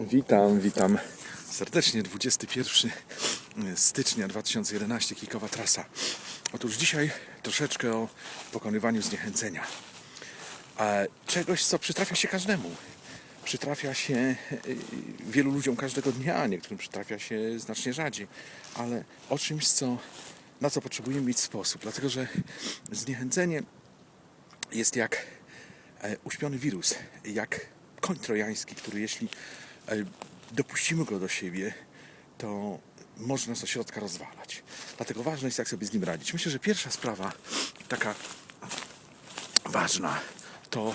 Witam, witam serdecznie. 21 stycznia 2011, kikowa trasa. Otóż dzisiaj troszeczkę o pokonywaniu zniechęcenia. E, Czegoś, co przytrafia się każdemu. Przytrafia się e, wielu ludziom każdego dnia, niektórym przytrafia się znacznie rzadziej, ale o czymś, co, na co potrzebujemy mieć sposób. Dlatego, że zniechęcenie jest jak e, uśpiony wirus, jak koń trojański, który jeśli e, dopuścimy go do siebie, to może nas od środka rozwalać. Dlatego ważne jest, jak sobie z nim radzić. Myślę, że pierwsza sprawa, taka ważna, to,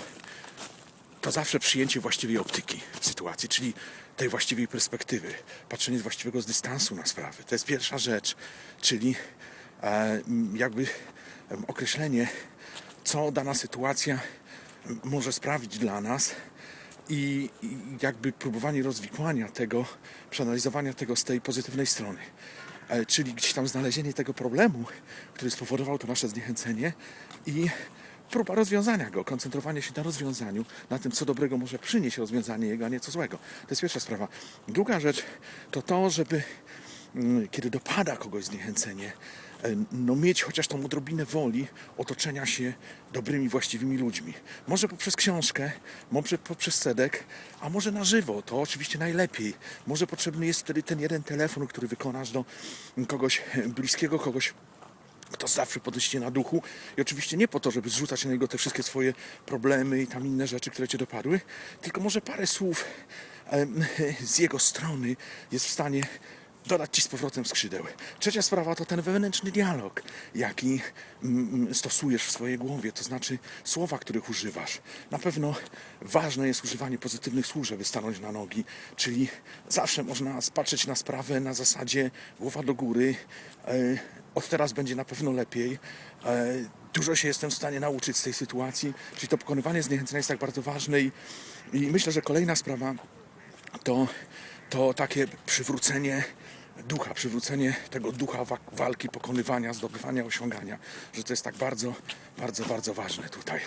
to zawsze przyjęcie właściwej optyki sytuacji, czyli tej właściwej perspektywy, patrzenie z właściwego z dystansu na sprawy. To jest pierwsza rzecz, czyli e, jakby określenie, co dana sytuacja może sprawić dla nas i, jakby próbowanie rozwikłania tego, przeanalizowania tego z tej pozytywnej strony. E, Czyli gdzieś tam znalezienie tego problemu, który spowodował to nasze zniechęcenie i próba rozwiązania go, koncentrowanie się na rozwiązaniu, na tym, co dobrego może przynieść rozwiązanie jego, a nie co złego. To jest pierwsza sprawa. Druga rzecz to to, żeby kiedy dopada kogoś zniechęcenie, e, no mieć chociaż tą odrobinę woli otoczenia się dobrymi, właściwymi ludźmi. Może poprzez książkę, może poprzez sedek, a może na żywo, to oczywiście najlepiej. Może potrzebny jest wtedy ten jeden telefon, który wykonasz do kogoś bliskiego, kogoś kto zawsze podniesie na duchu i oczywiście nie po to, żeby zrzucać na niego te wszystkie swoje problemy i tam inne rzeczy, które cię dopadły, tylko może parę słów z jego strony jest w stanie dodać ci z powrotem skrzydeł. Trzecia sprawa to ten wewnętrzny dialog, jaki mm, stosujesz w swojej głowie, to znaczy słowa, których używasz. Na pewno ważne jest używanie pozytywnych słów, żeby stanąć na nogi, czyli zawsze można spatrzeć na sprawę na zasadzie głowa do góry, e, od teraz będzie na pewno lepiej. E, Dużo się jestem w stanie nauczyć z tej sytuacji, czyli to pokonywanie zniechęcenia jest tak bardzo ważne i, i myślę, że kolejna sprawa to, to takie przywrócenie ducha, przywrócenie tego ducha wa- walki, pokonywania, zdobywania, osiągania, że to jest tak bardzo, bardzo, bardzo ważne tutaj.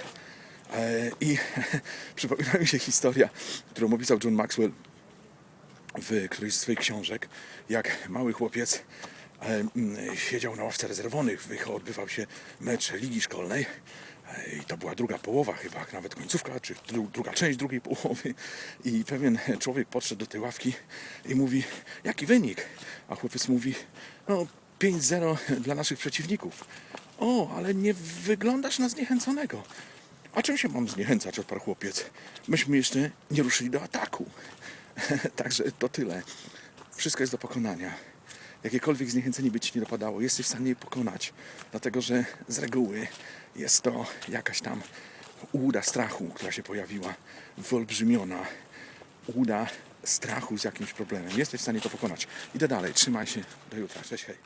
E, I przypomina mi się historia, którą opisał John Maxwell w którejś z swoich książek, jak mały chłopiec siedział na ławce rezerwowych, odbywał się mecz ligi szkolnej e, i to była druga połowa chyba, nawet końcówka, czy dru, druga część drugiej połowy i pewien człowiek podszedł do tej ławki i mówi, jaki wynik? A chłopiec mówi, no 5-0 dla naszych przeciwników. O, ale nie wyglądasz na zniechęconego. A czym się mam zniechęcać, odparł chłopiec? Myśmy jeszcze nie ruszyli do ataku. Także to tyle. Wszystko jest do pokonania. Jakiekolwiek zniechęcenie by ci nie dopadało, jesteś w stanie je pokonać. Dlatego, że z reguły jest to jakaś tam ułuda strachu, która się pojawiła, wyolbrzymiona. Ułuda strachu z jakimś problemem. Jesteś w stanie to pokonać. Idę dalej. Trzymaj się. Do jutra. Cześć, hej.